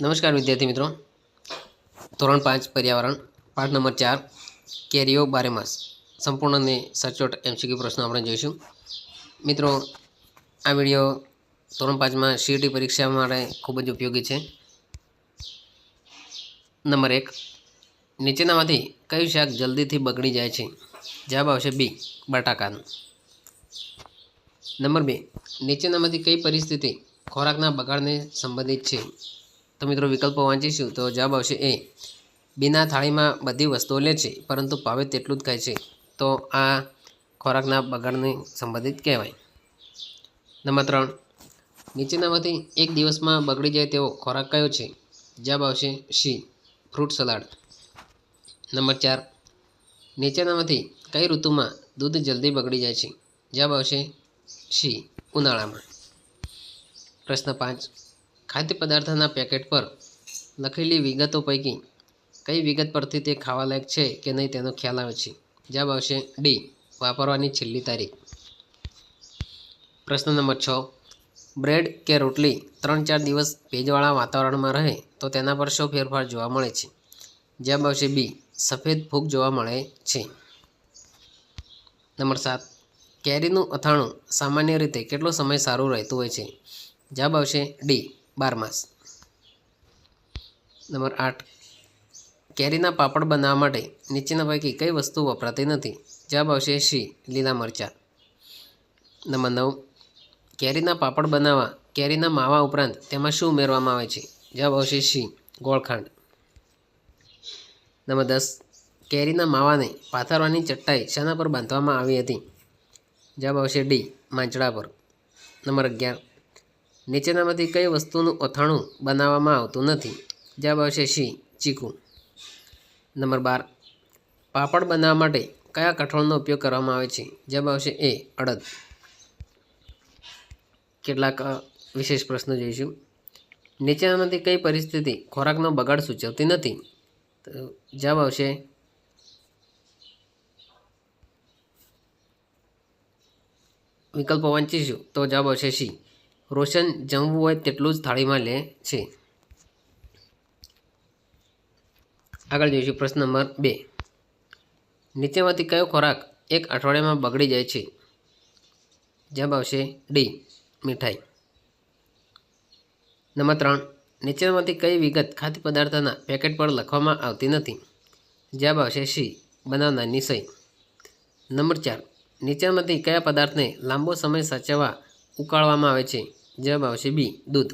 નમસ્કાર વિદ્યાર્થી મિત્રો. ધોરણ પાંચ, પર્યાવરણ, પાઠ નંબર ચાર, કેરીઓ બારેમાસ સંપૂર્ણ અને સચોટ એમસીક્યુ પ્રશ્નો આપણે જોઈશું. મિત્રો, આ વીડિયો ધોરણ પાંચમાં સીઈટી પરીક્ષા માટે ખૂબ જ ઉપયોગી છે. નંબર એક, નીચેનામાંથી કયું શાક જલ્દીથી બગડી જાય છે? જવાબ આવશે બી, બટાકાનું. નંબર બે, નીચેનામાંથી કઈ પરિસ્થિતિ ખોરાકના બગાડને સંબંધિત છે? તો મિત્રો વિકલ્પો વાંચીશું. તો જવાબ આવશે એ. બીના થાળીમાં બધી વસ્તુઓ લે છે, પરંતુ ભાવે તેટલું જ ખાય છે. તો આ ખોરાકના બગાડને સંબંધિત કહેવાય. નંબર ત્રણ. નીચેનામાંથી એક દિવસમાં બગડી જાય તેવો ખોરાક કયો છે? જવાબ આવશે સી. Fruit salad. નંબર ચાર. નીચેનામાંથી કઈ ઋતુમાં દૂધ જલ્દી બગડી જાય છે? જવાબ આવશે સી. ઉનાળામાં. પ્રશ્ન પાંચ. ખાદ્ય પદાર્થના પેકેટ પર લખેલી વિગતો પૈકી કઈ વિગત પરથી તે ખાવાલાયક છે કે નહીં તેનો ખ્યાલ આવે છે. જવાબ આવશે ડી. વાપરવાની છેલ્લી તારીખ. પ્રશ્ન નંબર છ. બ્રેડ કે રોટલી ત્રણ ચાર દિવસ ભેજવાળા વાતાવરણમાં રહે તો તેના પર શો ફેરફાર જોવા મળે છે? જવાબ આવશે બી. સફેદ ફૂગ જોવા મળે છે. નંબર સાત. કેરીનું અથાણું સામાન્ય રીતે કેટલો સમય સારું રહેતું હોય છે? જવાબ આવશે ડી. બાર માસ. નંબર આઠ. કેરીના પાપડ બનાવવા માટે નીચેના પૈકી કઈ વસ્તુ વપરાતી નથી. જવાબ આવશે સી લીલા મરચાં. નંબર નવ. કેરીના પાપડ બનાવવા, કેરીના માવા ઉપરાંત તેમાં શું ઉમેરવામાં આવે છે? જવાબ આવશે સી ગોળખાંડ. નંબર દસ. કેરીના માવાને પાથરવાની ચટ્ટાઈ શાના પર બાંધવામાં આવી હતી? જવાબ આવશે ડી માંચડા પર. નંબર અગિયાર. નીચેનામાંથી કઈ વસ્તુનું અથાણું બનાવવામાં આવતું નથી. જવાબ આવશે સી, ચીકુ. નંબર બાર. પાપડ બનાવવા માટે કયા કઠોળનો ઉપયોગ કરવામાં આવે છે? જવાબ આવશે એ, અડદ. કેટલાક વિશેષ પ્રશ્નો જોઈશું. નીચેનામાંથી કઈ પરિસ્થિતિ ખોરાકનો બગાડ સૂચવતી નથી? તો જવાબ આવશે વિકલ્પો વાંચીશું. તો જવાબ આવશે સી રોશન જમવું હોય તેટલું જ થાળીમાં લે છે. આગળ જોઈશું પ્રશ્ન નંબર બે. નીચેમાંથી કયો ખોરાક એક અઠવાડિયામાં બગડી જાય છે? જવાબ આવશે ડી મીઠાઈ. નંબર ત્રણ. નીચેમાંથી કઈ વિગત ખાદ્ય પદાર્થના પેકેટ પર લખવામાં આવતી નથી? જવાબ આવશે સી બનાવનારની સહી. નંબર ચાર. નીચેમાંથી કયા પદાર્થને લાંબો સમય સાચવવા ઉકાળવામાં આવે છે? જવાબ આવશે બી દૂધ.